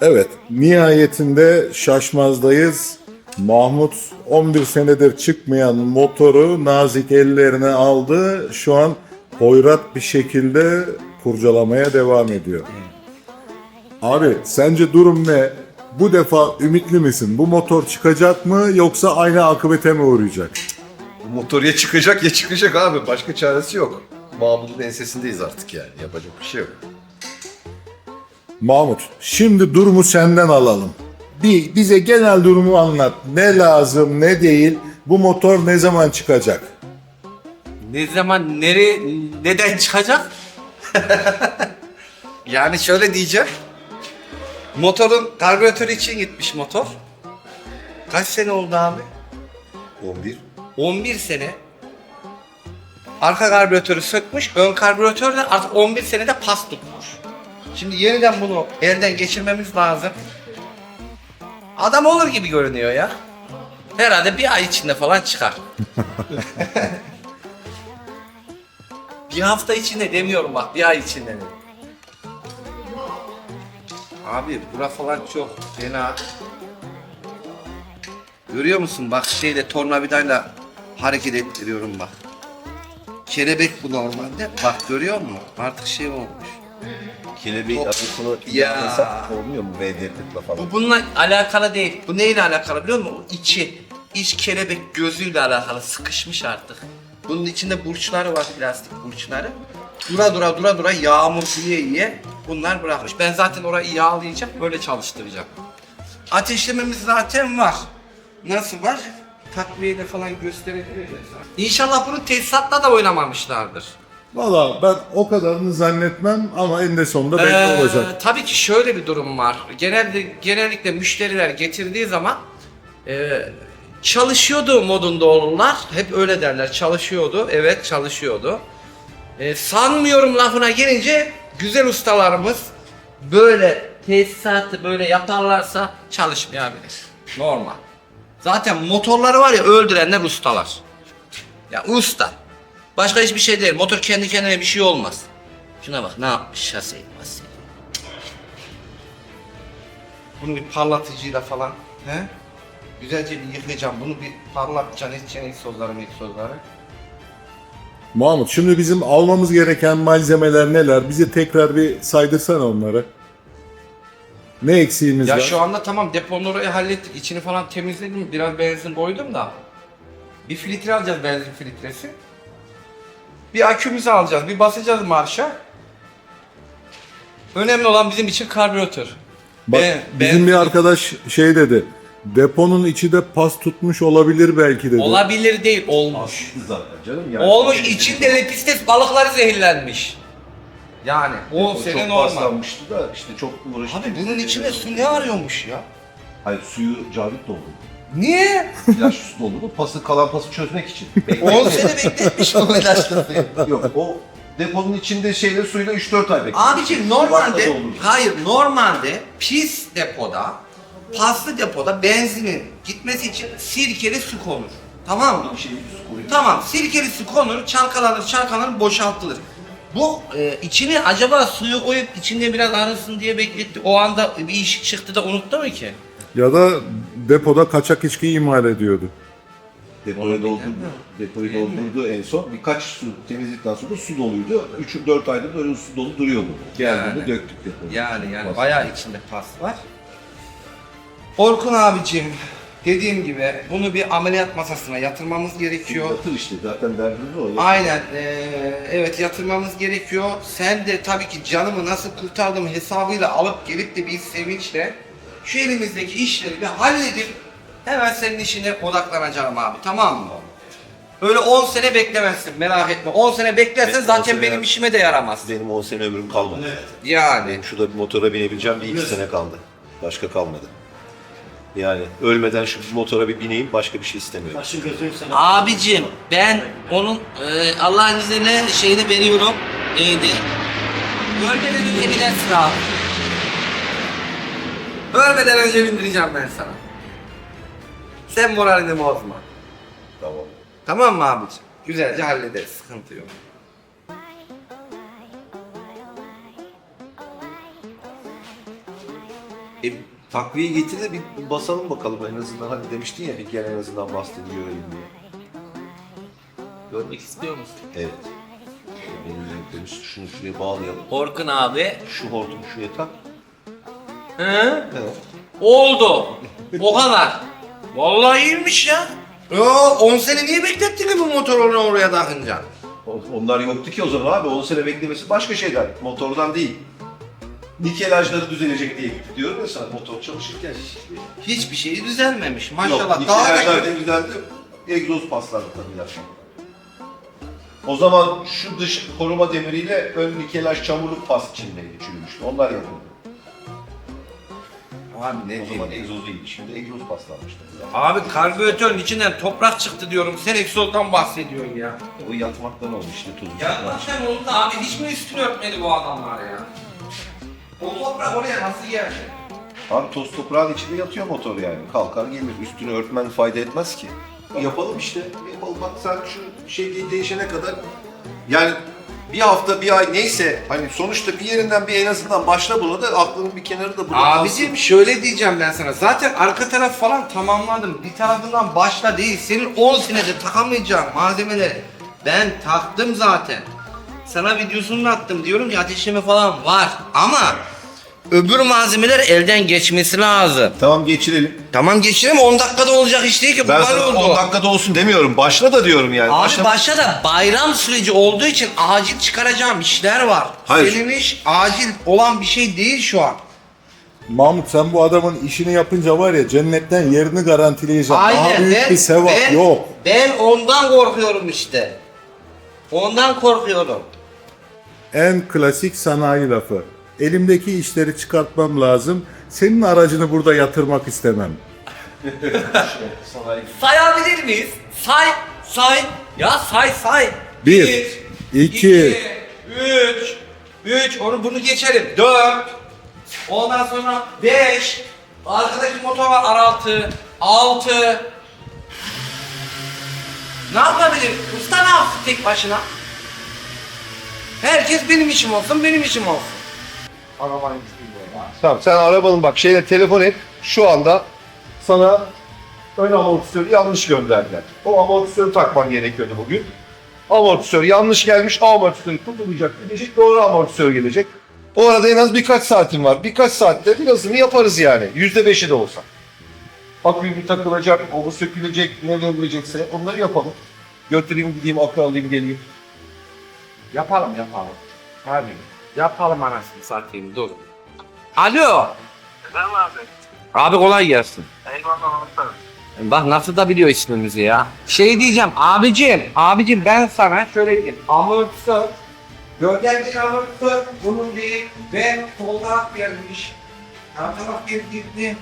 Evet, nihayetinde Şaşmaz'dayız. Mahmut 11 senedir çıkmayan motoru nazik ellerine aldı. Şu an hoyrat bir şekilde kurcalamaya devam ediyor. Abi sence durum ne? Bu defa ümitli misin? Bu motor çıkacak mı yoksa aynı akıbete mi uğrayacak? Bu motor ya çıkacak ya çıkacak abi. Başka çaresi yok. Mahmut'un ensesindeyiz artık yani. Yapacak bir şey yok. Mahmut, şimdi durumu senden alalım. Bir bize genel durumu anlat. Ne lazım, ne değil? Bu motor ne zaman çıkacak? Ne zaman, nere, neden çıkacak? yani şöyle diyeceğim. Motorun karbüratörü için gitmiş motor. Kaç sene oldu abi? 11. 11 sene. Arka karbüratörü sökmüş, ön karbüratör de artık 11 senede pas tutmuş. Şimdi yeniden bunu elden geçirmemiz lazım. Adam olur gibi görünüyor ya. Herhalde bir ay içinde falan çıkar. bir hafta içinde demiyorum bak, bir ay içinde dedim. Abi bura falan çok fena. Görüyor musun? Bak şeyle tornavidayla hareket ettiriyorum bak. Kelebek bu normalde. Bak görüyor musun? Artık şey olmuş. Kelebeğin O- arasını Ya. yapmasak olmuyor mu? V-Devlet'le falan. Bu bununla alakalı değil. Bu neyle alakalı biliyor musun? O içi. iç kelebek gözüyle alakalı. Sıkışmış artık. Bunun içinde burçları var plastik burçları. Dura dura dura dura yağmur yiye yiye bunlar bırakmış. Ben zaten orayı yağlayacağım. Böyle çalıştıracağım. Ateşlememiz zaten var. Nasıl var? Takviyeyle falan gösterebiliriz. İnşallah bunu tesisatla da oynamamışlardır. Valla ben o kadarını zannetmem ama eninde sonunda belli Ee, olacak. Tabii ki şöyle bir durum var. Genelde genellikle müşteriler getirdiği zaman e, çalışıyordu modunda olurlar. Hep öyle derler. Çalışıyordu. Evet çalışıyordu. E, sanmıyorum lafına gelince güzel ustalarımız böyle tesisatı böyle yaparlarsa çalışmayabilir. Normal. Zaten motorları var ya öldürenler ustalar. Ya usta. Başka hiçbir şey değil. Motor kendi kendine bir şey olmaz. Şuna bak ne yapmış şase mase. Bunu bir parlatıcıyla falan he? Güzelce bir yıkayacağım. Bunu bir parlatacaksın, edeceksin egzozları egzozları. Mahmut şimdi bizim almamız gereken malzemeler neler? Bize tekrar bir saydırsana onları. Ne eksiğimiz Ya var? şu anda tamam deponun orayı hallettik. İçini falan temizledim. Biraz benzin koydum da. Bir filtre alacağız benzin filtresi. Bir akümüzü alacağız. Bir basacağız marşa. Önemli olan bizim için karbüratör. Bak Ben- bizim ben- bir arkadaş şey dedi. Deponun içi de pas tutmuş olabilir belki dedi. Olabilir değil, olmuş. Zaten canım yani. Olmuş içinde lepistes balıkları zehirlenmiş. Yani 10 O sene çok normal. paslanmıştı da işte çok uğraştık. Abi bunun içinde su ne arıyormuş ya? Hayır suyu Cavit doldurdu. Niye? İlaç susu doldurdu. Pası, kalan pası çözmek için. 10 sene bekletmiş o ilaçları. Yok o deponun içinde şeyle suyla 3-4 ay bekledim. Abiciğim Varsa normalde, hayır normalde pis depoda, paslı depoda benzinin gitmesi için sirkeli su konur. Tamam mı? Bir şey su koyuyor. Tamam sirkeli su konur, çalkalanır çalkalanır boşaltılır. Bu e, içine acaba suyu koyup içinde biraz arasın diye bekletti. O anda bir iş çıktı da unuttu mu ki? Ya da depoda kaçak içki imal ediyordu. Depoyu doldurdu. Depoyu doldurdu en son. Birkaç su temizlikten sonra su doluydu. 3-4 aydır böyle su dolu duruyordu. Geldiğinde Yani. döktük depoyu. Yani yani Pas. bayağı içinde pas var. Orkun abicim dediğim gibi bunu bir ameliyat masasına yatırmamız gerekiyor. Yatır işte zaten derdimiz o. Aynen eee, evet yatırmamız gerekiyor. Sen de tabii ki canımı nasıl kurtardım hesabıyla alıp gelip de bir sevinçle şu elimizdeki işleri bir halledip hemen senin işine odaklanacağım abi tamam mı? Öyle 10 sene beklemezsin merak etme. 10 sene beklersen Evet, zaten 10 sene- benim işime de yaramaz. Benim 10 sene ömrüm kalmadı. Yani. Şu da bir motora binebileceğim bir iki sene kaldı. Başka kalmadı. Yani ölmeden şu motora bir bineyim başka bir şey istemiyorum. Abicim ben onun e, Allah'ın izniyle şeyini veriyorum. Neydi? Ölmeden önce binersin abi. Ölmeden önce bindireceğim ben sana. Sen moralini bozma. Tamam. Tamam mı abicim? Güzelce hallederiz. Sıkıntı yok. E, takviye getir de bir basalım bakalım en azından hani demiştin ya bir kere en azından bastığını görelim diye. Görmek istiyor musun? Evet. Benim renklerimiz şunu şuraya bağlayalım. Orkun abi. Şu hortumu şuraya tak. Hı? Evet. Oldu. O kadar. Vallahi iyiymiş ya. Yo 10 sene niye beklettiniz bu motoru oraya takınca? Onlar yoktu ki o zaman abi. 10 sene beklemesi başka şeyden. Motordan değil. Nikelajları düzelecek diye diyorum ya sana motor çalışırken. Hiçbir şey düzelmemiş Yok, maşallah. Daha nikelajlar da düzeldi. Egzoz paslandı tabii ilaçla. O zaman şu dış koruma demiriyle ön nikelaj çamurluk pas içindeydi çürümüştü. Onlar yapıldı. Abi ne O zaman egzoz değildi. Şimdi egzoz paslanmıştı. Abi karbüratörün içinden toprak çıktı diyorum. Sen egzozdan bahsediyorsun ya. O yatmaktan olmuş işte tuzu. Ya sen oldu da abi hiç mi üstünü örtmedi bu adamlar ya? O toprak oraya nasıl geldi? Abi toz toprağın içinde yatıyor motor yani. Kalkar gelir. Üstünü örtmen fayda etmez ki. Yapalım işte. Yapalım. Bak sen şu şey değişene kadar yani bir hafta bir ay neyse hani sonuçta bir yerinden bir en azından başla buna da aklının bir kenarı da burada Abicim şöyle diyeceğim ben sana. Zaten arka taraf falan tamamladım. Bir tarafından başla değil. Senin 10 senedir takamayacağın malzemeleri ben taktım zaten. Sana videosunu da attım. Diyorum ki ateşleme falan var. Ama öbür malzemeler elden geçmesi lazım. Tamam geçirelim. Tamam geçelim 10 dakikada olacak iş değil ki. Bu Ben böyle sana oldu. 10 dakikada olsun demiyorum. Başla da diyorum yani. Abi Başla- başta da bayram süreci olduğu için acil çıkaracağım işler var. Hayır. Senin iş acil olan bir şey değil şu an. Mahmut sen bu adamın işini yapınca var ya cennetten yerini garantileyeceksin. Daha büyük ben- bir sevap ben- yok. Ben ondan korkuyorum işte. Ondan korkuyorum. En klasik sanayi lafı. Elimdeki işleri çıkartmam lazım. Senin aracını burada yatırmak istemem. Sayabilir miyiz? Say, say. Ya say, say. Bir, iki. üç, üç. Onu bunu geçelim. Dört. Ondan sonra beş. Arkadaki motor var araltı. Altı. Ne yapabilir? Usta ne yapsın tek başına? Herkes benim işim olsun, benim işim olsun. Tamam sen arabanın bak şeyle telefon et. Şu anda sana ön amortisörü yanlış gönderdiler. O amortisörü takman gerekiyordu bugün. Amortisör yanlış gelmiş. Amortisörü tutulacak. Gidecek doğru amortisör gelecek. O arada en az birkaç saatin var. Birkaç saatte birazını yaparız yani. Yüzde beşi de olsa. Akü bir takılacak, o bu sökülecek, ne verilecekse onları yapalım. Götüreyim gideyim akü alayım geleyim. Yapalım yapalım. Hadi. Yapalım anasını satayım dur. Alo. Efendim abi. Abi kolay gelsin. Eyvallah usta. Bak nasıl da biliyor ismimizi ya. Şey diyeceğim abicim, abicim ben sana şöyle diyeyim. Amortisör, gölgedeki amortisör bunun değil ve sol taraf gelmiş. Yan taraf geri gitti.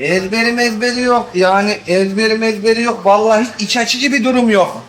Ezberim ezberi yok yani ezberim ezberi yok. Vallahi hiç iç açıcı bir durum yok.